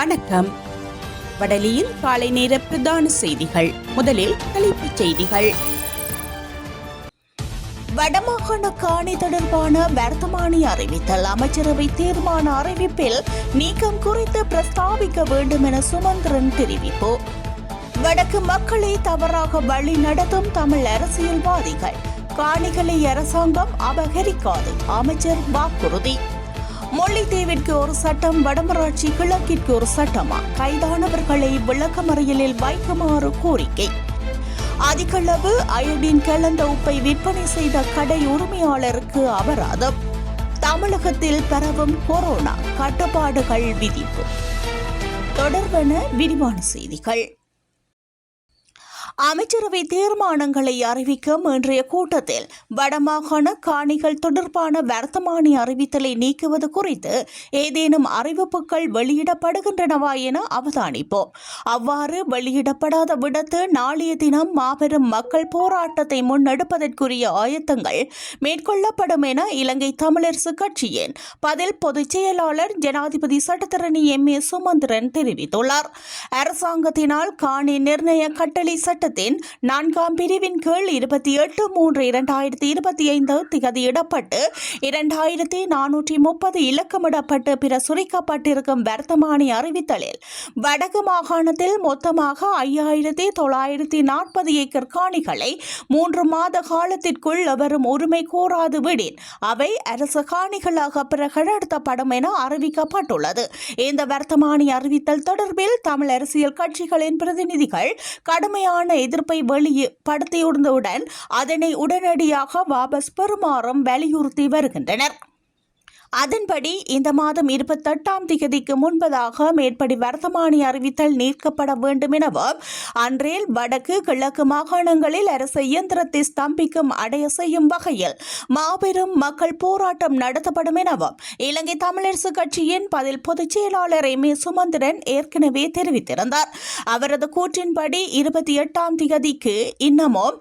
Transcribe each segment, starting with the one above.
வணக்கம். வடலியில் காலை நேர பிரதான செய்திகள். முதலில் தலைப்புச் செய்திகள். வடமாகாண காணி தொடர்பான வர்த்தமானி அறிவித்தல். அமைச்சரவை தீர்மான அறிவிப்பில் நீக்கம் குறித்து பிரஸ்தாபிக்க வேண்டும் என சுமந்திரன் தெரிவிப்பு. வடக்கு மக்களை தவறாக வழி நடத்தும் தமிழ் அரசியல்வாதிகள். காணிகளை அரசாங்கம் அபகரிக்காது. அமைச்சர் வாக்குறுதி. முல்லைத்தீவிற்கு ஒரு சட்டம் வடமராட்சி கிழக்கிற்கு ஒரு சட்டமா? கைதானவர்களை விளக்கமறியலில் வைக்குமாறு கோரிக்கை. அதிகளவு அயோடின் கலந்த உப்பை விற்பனை செய்த கடை உரிமையாளருக்கு அபராதம். தமிழகத்தில் பரவும் கொரோனா கட்டுப்பாடுகள் விதிப்பு. தொடர்பான விரிவான செய்திகள். அமைச்சரவை தீர்மானங்களை அறிவிக்கும் இன்றைய கூட்டத்தில் வடமாகாண காணிகள் தொடர்பான வர்த்தமானி அறிவித்தலை நீக்குவது குறித்து ஏதேனும் அறிவிப்புகள் வெளியிடப்படுகின்றனவா என அவதானிப்போம். அவ்வாறு வெளியிடப்படாத விடத்து நாளைய தினம் மாபெரும் மக்கள் போராட்டத்தை முன்னெடுப்பதற்குரிய ஆயத்தங்கள் மேற்கொள்ளப்படும் என இலங்கை தமிழரசு கட்சியின் பதில் பொதுச் செயலாளர் ஜனாதிபதி சட்டத்தரணி எம் ஏ சுமந்திரன் தெரிவித்துள்ளார். அரசாங்கத்தினால் காணி நிர்ணய கட்டளை சட்ட சட்டத்தின் நான்காம் பிரிவின் கீழ் இருபத்தி எட்டு மூன்று இரண்டாயிரத்தி இருபத்தி ஐந்து திகதியிடப்பட்டு இரண்டாயிரத்தி நானூற்றி முப்பது இலக்கமிடப்பட்டு பிற சுரிக்கப்பட்டிருக்கும் வர்த்தமானி அறிவித்தலில் வடக்கு மாகாணத்தில் மொத்தமாக ஐயாயிரத்தி தொள்ளாயிரத்தி நாற்பது ஏக்கர் காணிகளை மூன்று மாத காலத்திற்குள் எவரும் உரிமை கோராது விடின். அவை அரசு காணிகளாக பிரகடனப்படுத்தப்படும் என அறிவிக்கப்பட்டுள்ளது. இந்த வர்த்தமானி அறிவித்தல் தொடர்பில் தமிழ் அரசியல் கட்சிகளின் பிரதிநிதிகள் கடுமையான எதிர்ப்பை வெளிப்படுத்தியிருந்தவுடன் அதனை உடனடியாக வாபஸ் பெறுமாறும் வலியுறுத்தி வருகின்றனர். அதன்படி இந்த மாதம் இருபத்தெட்டாம் திகதிக்கு முன்பதாக மேற்படி வர்த்தமானி அறிவித்தல் நீக்கப்பட வேண்டும் எனவும் அன்றேல் வடக்கு கிழக்கு மாகாணங்களில் அரசு இயந்திரத்தை ஸ்தம்பிக்கும் அடைய செய்யும் வகையில் மாபெரும் மக்கள் போராட்டம் நடத்தப்படும் எனவும் இலங்கை தமிழரசு கட்சியின் பதில் பொதுச் செயலாளர் எம் ஏ சுமந்திரன் ஏற்கனவே தெரிவித்திருந்தார். அவரது கூற்றின்படி இருபத்தி எட்டாம் திகதிக்கு இன்னமும்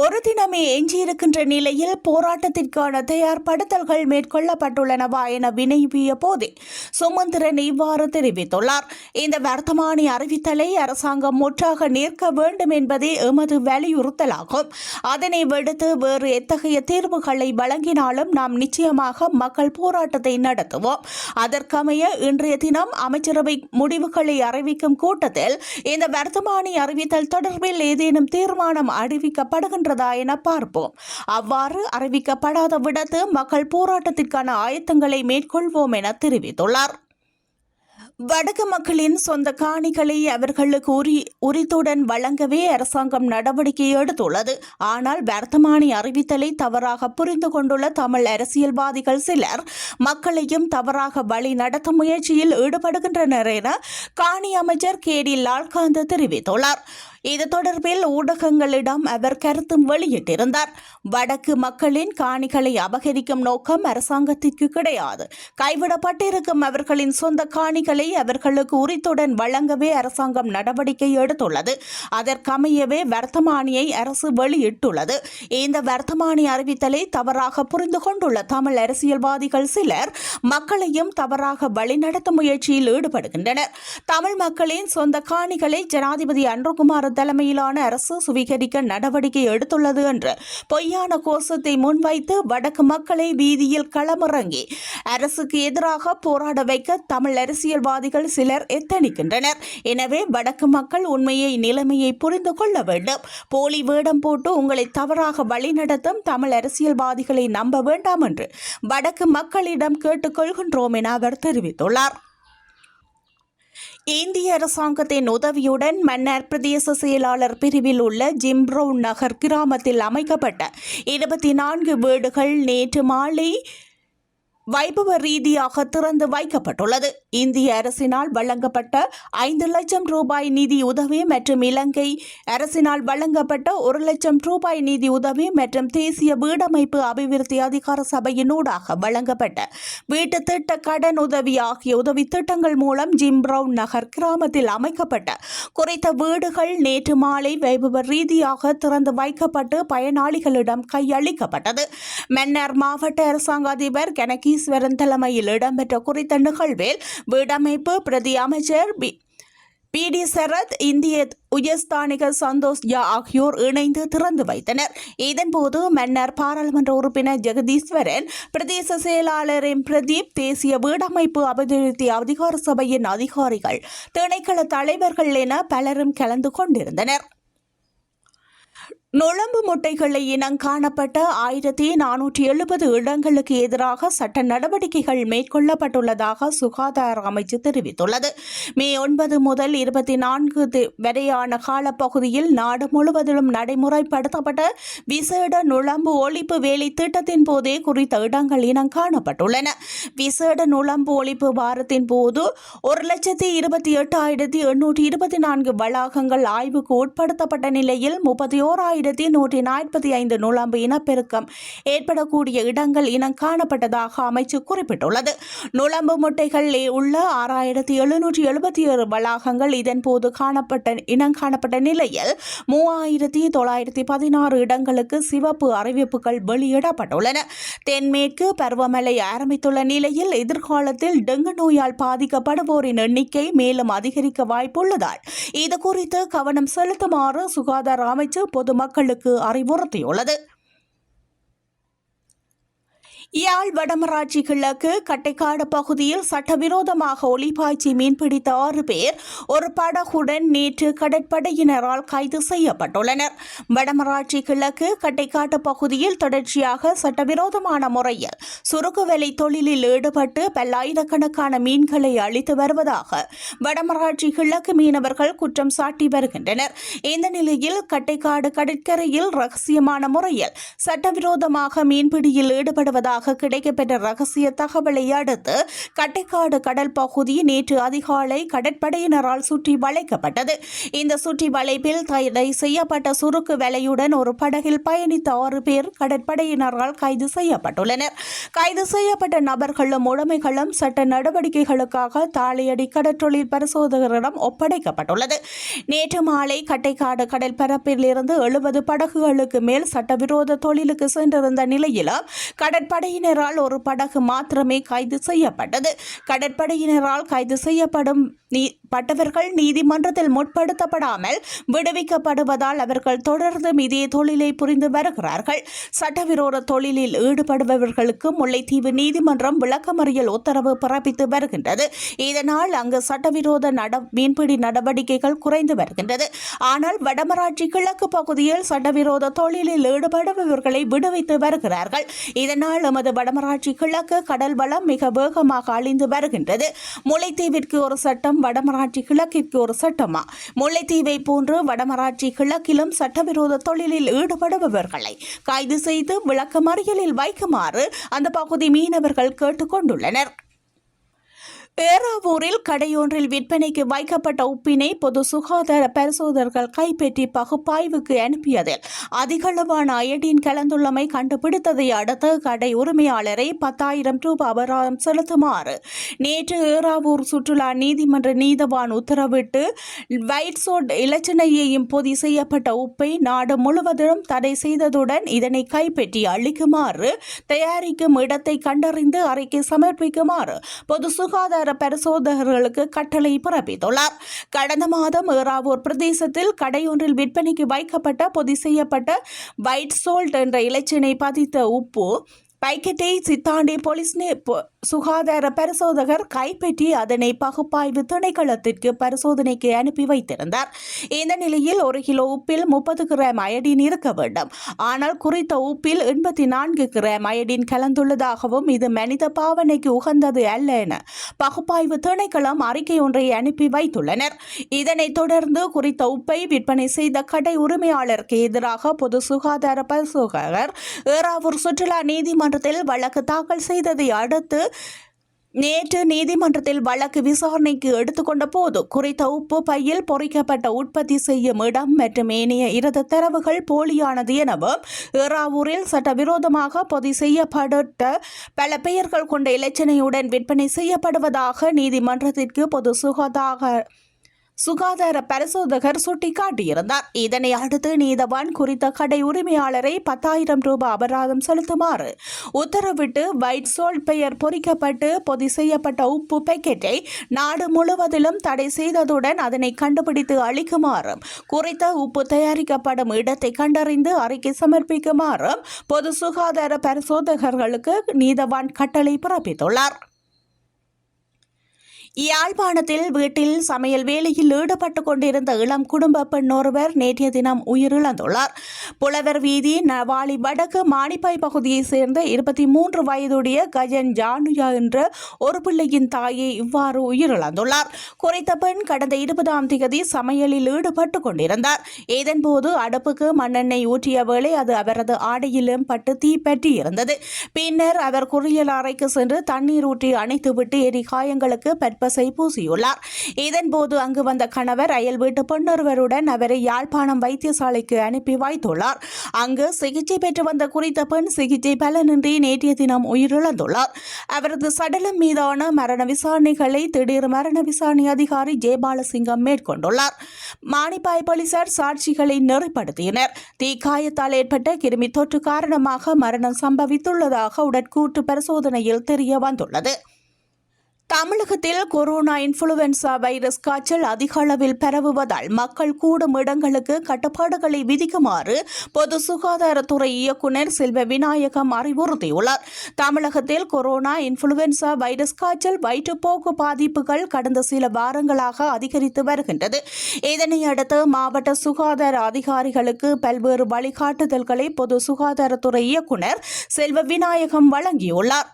ஒரு தினமே எஞ்சியிருக்கின்ற நிலையில் போராட்டத்திற்கான தயார்படுத்தல்கள் மேற்கொள்ளப்பட்டுள்ளனவா என வினைவிய போதே சுமந்திரன் இவ்வாறு தெரிவித்துள்ளார். இந்த வர்த்தமானி அறிவித்தலை அரசாங்கம் முற்றாக நிற்க வேண்டும் என்பதே எமது வலியுறுத்தலாகும். அதனை விடுத்து வேறு எத்தகைய தீர்வுகளை வழங்கினாலும் நாம் நிச்சயமாக மக்கள் போராட்டத்தை நடத்துவோம். அதற்கமைய இன்றைய தினம் அமைச்சரவை முடிவுகளை அறிவிக்கும் கூட்டத்தில் இந்த வர்த்தமானி அறிவித்தல் தொடர்பில் ஏதேனும் தீர்மானம் அறிவிக்கப்படுகின்ற இருக்கின்றதா என பார்ப்போம். அவ்வாறு அறிவிக்கப்படாத விடத்து மக்கள் போராட்டத்திற்கான ஆயத்தங்களை மேற்கொள்வோம் என தெரிவித்துள்ளார். வடக்கு மக்களின் சொந்த காணிகளை அவர்களுக்கு உரி உரித்துடன் வழங்கவே அரசாங்கம் நடவடிக்கை எடுத்துள்ளது. ஆனால் வர்த்தமானி அறிவித்தலை தவறாக புரிந்து கொண்டுள்ள தமிழ் அரசியல்வாதிகள் சிலர் மக்களையும் தவறாக வழி நடத்தும் முயற்சியில் ஈடுபடுகின்றனர் என காணி அமைச்சர் கே டி லால்காந்த் தெரிவித்துள்ளார். இது தொடர்பில் ஊடகங்களிடம் அவர் கருத்தும் வெளியிட்டிருந்தார். வடக்கு மக்களின் காணிகளை அபகரிக்கும் நோக்கம் அரசாங்கத்திற்கு கிடையாது. கைவிடப்பட்டிருக்கும் அவர்களின் சொந்த காணிகளை அவர்களுக்கு உரித்துடன் வழங்கவே அரசாங்கம் நடவடிக்கை எடுத்துள்ளது. அதற்கமையவே வர்த்தமானியை அரசு வெளியிட்டுள்ளது. இந்த வர்த்தமானி அறிவித்தலை தவறாக புரிந்து கொண்டுள்ள தமிழ் அரசியல்வாதிகள் சிலர் மக்களையும் தவறாக வழிநடத்தும் முயற்சியில் ஈடுபடுகின்றனர். தமிழ் மக்களின் சொந்த காணிகளை ஜனாதிபதி அன்ருகுமார் தலைமையிலான அரசு சுவீகரிக்க நடவடிக்கை எடுத்துள்ளது என்று பொய்யான கோஷத்தை முன்வைத்து வடக்கு மக்களை வீதியில் களமிறங்கி அரசுக்கு எதிராக போராட வைக்க தமிழ் அரசியல்வாதிகள் சிலர் எத்தனிக்கின்றனர் எனவே வடக்கு மக்கள் உண்மையை நிலைமையை புரிந்து கொள்ள வேண்டும். போலி வேடம் போட்டு உங்களை தவறாக வழிநடத்தும் தமிழ் அரசியல்வாதிகளை நம்ப வேண்டாம் என்று வடக்கு மக்களிடம் கேட்டுக்கொள்கின்றோம் என அவர் தெரிவித்துள்ளார். இந்திய அரசாங்கத்தின் உதவியுடன் மன்னர் பிரதேச செயலாளர் பிரிவில் உள்ள ஜிம்ப்ரவுன் நகர் கிராமத்தில் அமைக்கப்பட்ட இருபத்தி நான்கு வீடுகள் நேற்று மாலை வைபவ ரீதியாக திறந்து வைக்கப்பட்டுள்ளது. இந்திய அரசினால் வழங்கப்பட்ட ஐந்து லட்சம் ரூபாய் நிதி உதவி மற்றும் இலங்கை அரசினால் வழங்கப்பட்ட ஒரு லட்சம் ரூபாய் நிதி உதவி மற்றும் தேசிய வீடமைப்பு அபிவிருத்தி அதிகார சபையினூடாக வழங்கப்பட்ட வீட்டு திட்ட கடன் உதவி ஆகிய உதவி திட்டங்கள் மூலம் ஜிம் பிரவுன் நகர் கிராமத்தில் அமைக்கப்பட்ட குறித்த வீடுகள் நேற்று மாலை வைபவ ரீதியாக திறந்து வைக்கப்பட்டு பயனாளிகளிடம் கையளிக்கப்பட்டது. மன்னர் மாவட்ட அரசாங்க அதிபர் கணக்கி ஜெகதீஸ்வரன் தலைமையில் இடம்பெற்ற குறித்த நிகழ்வில் வீடமைப்பு பிரதி அமைச்சர் பி பி டி சரத் இந்திய உயர்ஸ்தானிக சந்தோஷ் ஜா ஆகியோர் இணைந்து திறந்து வைத்தனர் இதன்போது மன்னர் பாராளுமன்ற உறுப்பினர் ஜெகதீஸ்வரன் பிரதேச செயலாளர் எம் பிரதீப் தேசிய வீடமைப்பு அபிவிருத்தி அதிகார சபையின் அதிகாரிகள் திணைக்கள தலைவர்கள் என பலரும் கலந்து கொண்டிருந்தனர் நுழம்பு முட்டைகளை இனம் காணப்பட்ட ஆயிரத்தி நானூற்றி எழுபது இடங்களுக்கு எதிராக சட்ட நடவடிக்கைகள் மேற்கொள்ளப்பட்டுள்ளதாக சுகாதார அமைச்சு தெரிவித்துள்ளது. மே ஒன்பது முதல் இருபத்தி நான்கு தி- வரையான காலப்பகுதியில் நாடு முழுவதிலும் நடைமுறைப்படுத்தப்பட்ட விசேட நுழம்பு ஒழிப்பு வேலை திட்டத்தின் போதே குறித்த இடங்கள் இனம் காணப்பட்டுள்ளன. விசேட நுழம்பு ஒழிப்பு வாரத்தின் போது ஒரு லட்சத்தி இருபத்தி எட்டாயிரத்தி எண்ணூற்றி இருபத்தி நான்கு வளாகங்கள் ஆய்வுக்கு உட்படுத்தப்பட்ட நிலையில் முப்பத்தி ஆயிரத்தி நூற்றி நாற்பத்தி ஐந்து நுழம்பு இனப்பெருக்கம் ஏற்படக்கூடிய இடங்கள் இனம் காணப்பட்டதாக அமைச்சு குறிப்பிட்டுள்ளது. நுழம்பு முட்டைகளில் உள்ள ஆறாயிரத்தி எழுநூற்றி எழுபத்தி ஏழு வளாகங்கள் இதன்போது காணப்பட்ட இனம் காணப்பட்ட நிலையில் மூவாயிரத்தி தொள்ளாயிரத்தி பதினாறு இடங்களுக்கு சிவப்பு அறிவிப்புகள் வெளியிடப்பட்டுள்ளன. தென்மேற்கு பருவமழை ஆரம்பித்துள்ள நிலையில் எதிர்காலத்தில் டெங்கு நோயால் பாதிக்கப்படுவோரின் எண்ணிக்கை மேலும் அதிகரிக்க வாய்ப்புள்ளதால் இது குறித்து கவனம் செலுத்துமாறு சுகாதார அமைச்சு மக்களுக்கு அறிவுறுத்தியுள்ளது. யாழ் வடமராட்சி கிழக்கு கட்டைக்காடு பகுதியில் சட்டவிரோதமாக ஒளிபாய்ச்சி மீன்பிடித்த ஆறு பேர் ஒரு படகுடன் நேற்று கடற்படையினரால் கைது செய்யப்பட்டுள்ளனர். வடமராட்சி கிழக்கு கட்டைக்காட்டு பகுதியில் தொடர்ச்சியாக சட்டவிரோதமான முறையில் சுருக்குவலை தொழிலில் ஈடுபட்டு பல்லாயிரக்கணக்கான மீன்களை அழித்து வருவதாக வடமராட்சி கிழக்கு மீனவர்கள் குற்றம் சாட்டி வருகின்றனர். இந்த நிலையில் கட்டைக்காடு கடற்கரையில் ரகசியமான முறையில் சட்டவிரோதமாக மீன்பிடியில் ஈடுபடுவதாக கிடைக்கப்பெற்ற ரகசிய தகவலை அடுத்து கட்டைக்காடு கடல் பகுதி நேற்று அதிகாலை கடற்படையினரால் சுற்றி வளைக்கப்பட்டது. இந்த சுற்றி வளைப்பில் தடை செய்யப்பட்ட சுருக்கு வலையுடன் ஒரு படகில் பயணித்த ஆறு பேர் கடற்படையினரால் கைது செய்யப்பட்டுள்ளனர். கைது செய்யப்பட்ட நபர்களும் உடைமைகளும் சட்ட நடவடிக்கைகளுக்காக தாளையடி கடற்றொழில் பரிசோதகரிடம் ஒப்படைக்கப்பட்டுள்ளது. நேற்று மாலை கட்டைக்காடு கடல் பரப்பில் இருந்து எழுபது படகுகளுக்கு மேல் சட்டவிரோத தொழில் தொழிலுக்கு சென்றிருந்த நிலையில் கடற்படையினரால் ஒரு படகு மாத்திரமே கைது செய்யப்பட்டது. கடற்படையினரால் கைது செய்யப்படும் நீ- பட்டவர்கள் நீதிமன்றத்தில் முற்படுத்தப்படாமல் விடுவிக்கப்படுவதால் அவர்கள் தொடர்ந்தும் இதே தொழிலை புரிந்து வருகிறார்கள். சட்டவிரோத தொழிலில் ஈடுபடுபவர்களுக்கு முல்லைத்தீவு நீதிமன்றம் விளக்கமறியல் உத்தரவு பிறப்பித்து வருகின்றது. இதனால் அங்கு சட்டவிரோத நட மீன்பிடி நடவடிக்கைகள் குறைந்து வருகின்றது. ஆனால் வடமராட்சி கிழக்கு பகுதியில் சட்டவிரோத தொழிலில் ஈடுபடுபவர்கள் விடுவித்து வருகிறார்கள். இதனால் எமது வடமராட்சி கிழக்கு கடல் வளம் மிக வேகமாக அழிந்து வருகின்றது. முல்லைத்தீவிற்கு ஒரு சட்டம் வடமராட்சி கிழக்கிற்கு ஒரு சட்டமா? முல்லைத்தீவை போன்று வடமராட்சி கிழக்கிலும் சட்டவிரோத தொழிலில் ஈடுபடுபவர்களை கைது செய்து விளக்கமறியலில் வைக்குமாறு அந்த பகுதி மீனவர்கள் கேட்டுக்கொண்டுள்ளனர். ஏறாவூரில் கடையொன்றில் விற்பனைக்கு வைக்கப்பட்ட உப்பினை பொது சுகாதார பரிசோதகர்கள் கைப்பற்றி பகுப்பாய்வுக்கு அனுப்பியதில் அதிகளவான அயடின் கலந்துள்ளமை கண்டுபிடித்ததை அடுத்து கடை உரிமையாளரை பத்தாயிரம் ரூபாய் அபராதம் செலுத்துமாறு நேற்று ஏறாவூர் சுற்றுலா நீதிமன்ற நீதவான் உத்தரவிட்டு வைட்சோட் இலச்சினையையும் பொதி செய்யப்பட்ட உப்பை நாடு முழுவதிலும் தடை செய்ததுடன் இதனை கைப்பற்றி அளிக்குமாறு தயாரிக்கும் இடத்தை கண்டறிந்து அறிக்கை சமர்ப்பிக்குமாறு பொது சுகாதார பரிசோதகர்களுக்கு கட்டளை பிறப்பித்துள்ளார். கடந்த மாதம் ஏறாவூர் பிரதேசத்தில் கடையொன்றில் விற்பனைக்கு வைக்கப்பட்ட பொதி செய்யப்பட்ட வைட் சோல்ட் என்ற இலச்சினை பதித்த உப்பு பைக்கெட்டை சித்தாண்டி போலீஸ் சுகாதார பரிசோதகர் கைப்பற்றி அதனை பகுப்பாய்வு திணைக்களத்திற்கு பரிசோதனைக்கு அனுப்பி வைத்திருந்தார். இந்த நிலையில் ஒரு கிலோ உப்பில் முப்பது கிராம் அயடின் இருக்க வேண்டும். ஆனால் குறித்த உப்பில் எண்பத்தி நான்கு கிராம் அயடின் கலந்துள்ளதாகவும் இது மனித பாவனைக்கு உகந்தது அல்ல என பகுப்பாய்வு திணைக்களம் அறிக்கை ஒன்றை அனுப்பி வைத்துள்ளனர். இதனைத் தொடர்ந்து குறித்த உப்பை விற்பனை செய்த கடை உரிமையாளருக்கு எதிராக பொது சுகாதார பரிசோதகர் ஏறாவூர் சுற்றுலா நீதிமன்ற நீதிமன்றத்தில் வழக்கு தாக்கல் செய்ததை அடுத்து நேற்று நீதிமன்றத்தில் வழக்கு விசாரணைக்கு எடுத்துக்கொண்ட போது குறித்த உப்பு பையில் பொறிக்கப்பட்ட உற்பத்தி செய்யும் இடம் மற்றும் ஏனைய இரது தரவுகள் போலியானது எனவும் ஏறாவூரில் சட்டவிரோதமாக பொதி செய்யப்பட்ட பல பெயர்கள் கொண்ட இலச்சினையுடன் விற்பனை செய்யப்படுவதாக நீதிமன்றத்திற்கு பொது சுகாதார சுகாதார பரிசோதகர் சுட்டிக்காட்டியிருந்தார். இதனை அடுத்து நீதவான் குறித்த கடை உரிமையாளரை பத்தாயிரம் ரூபாய் அபராதம் செலுத்துமாறு உத்தரவிட்டு வைட் சோல்ட் பெயர் பொறிக்கப்பட்டு பொதி செய்யப்பட்ட உப்பு பேக்கெட்டை நாடு முழுவதிலும் தடை செய்ததுடன் அதனை கண்டுபிடித்து அளிக்குமாறும் குறித்த உப்பு தயாரிக்கப்படும் இடத்தை கண்டறிந்து அறிக்கை சமர்ப்பிக்குமாறும் பொது சுகாதார பரிசோதகர்களுக்கு நீதவான் கட்டளை பிறப்பித்துள்ளார். யாழ்ப்பாணத்தில் வீட்டில் சமையல் வேலையில் ஈடுபட்டுக் கொண்டிருந்த இளம் குடும்ப பெண் ஒருவர் நேற்றைய தினம் உயிரிழந்துள்ளார் புலவர் வீதி நவாலி வடக்கு மாணிப்பாய் பகுதியைச் சேர்ந்த இருபத்தி மூன்று வயதுடைய கஜன் ஜானுயா என்ற ஒரு பிள்ளையின் தாயை இவ்வாறு உயிரிழந்துள்ளார் குறித்த பெண் கடந்த இருபதாம் தேதி சமையலில் ஈடுபட்டுக் கொண்டிருந்தார் இதன்போது அடுப்புக்கு மண்ணெண்ணெய் ஊற்றிய வேளை அது அவரது ஆடையிலும் பட்டு தீப்பற்றி இருந்தது பின்னர் அவர் குறியல் அறைக்கு சென்று தண்ணீர் ஊற்றி அணைத்துவிட்டு எரி காயங்களுக்கு பற்ப பற்பசை பூசியுள்ளார் இதன்போது அங்கு வந்த கணவர் அயல் வீட்டு பெண்ணொருவருடன் அவரை யாழ்ப்பாணம் வைத்தியசாலைக்கு அனுப்பி வைத்துள்ளார். அங்கு சிகிச்சை பெற்று வந்த குறித்த பெண் சிகிச்சை பலனின்றி நேற்றைய தினம் உயிரிழந்துள்ளார். அவரது சடலம் மீதான மரண விசாரணைகளை திடீர் மரண விசாரணை அதிகாரி ஜெயபாலசிங்கம் மேற்கொண்டுள்ளார். மானிப்பாய் போலீசார் சாட்சிகளை நெறிப்படுத்தினர். தீக்காயத்தால் ஏற்பட்ட கிருமி தொற்று காரணமாக மரணம் சம்பவித்துள்ளதாக உடற்கூட்டு பரிசோதனையில் தெரிய வந்துள்ளது. தமிழகத்தில் கொரோனா இன்ஃபுளுவென்சா வைரஸ் காய்ச்சல் அதிக அளவில் பரவுவதால் மக்கள் கூடும் இடங்களுக்கு கட்டுப்பாடுகளை விதிக்குமாறு பொது சுகாதாரத்துறை இயக்குநர் செல்வ விநாயகம் அறிவுறுத்தியுள்ளார். தமிழகத்தில் கொரோனா இன்ஃபுளுவென்சா வைரஸ் காய்ச்சல் வயிற்றுப்போக்கு பாதிப்புகள் கடந்த சில வாரங்களாக அதிகரித்து வருகின்றது. இதனையடுத்து மாவட்ட சுகாதார அதிகாரிகளுக்கு பல்வேறு வழிகாட்டுதல்களை பொது சுகாதாரத்துறை இயக்குநர் செல்வ விநாயகம் வழங்கியுள்ளார்.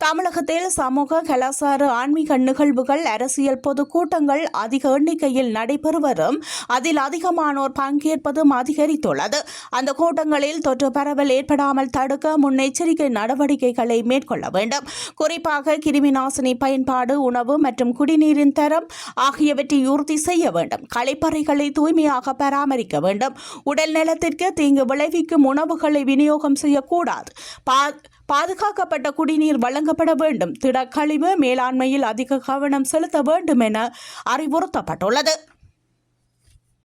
தமிழகத்தில் சமூக கலாச்சார ஆன்மீக நிகழ்வுகள் அரசியல் பொதுக்கூட்டங்கள் அதிக எண்ணிக்கையில் நடைபெறுவதும் அதில் அதிகமானோர் பங்கேற்பதும் அதிகரித்துள்ளது. அந்த கூட்டங்களில் தொற்று பரவல் ஏற்படாமல் தடுக்க முன்னெச்சரிக்கை நடவடிக்கைகளை மேற்கொள்ள வேண்டும். குறிப்பாக கிருமி நாசினி பயன்பாடு உணவு மற்றும் குடிநீரின் தரம் ஆகியவற்றை உறுதி செய்ய வேண்டும். கழிப்பறைகளை தூய்மையாக பராமரிக்க வேண்டும். உடல் நலத்திற்கு தீங்கு விளைவிக்கும் உணவுகளை விநியோகம் செய்யக்கூடாது. பா பாதுகாக்கப்பட்ட குடிநீர் வழங்கப்பட வேண்டும். திடக்கழிவு மேலாண்மையில் அதிக கவனம் செலுத்த வேண்டும் என அறிவுறுத்தப்பட்டுள்ளது.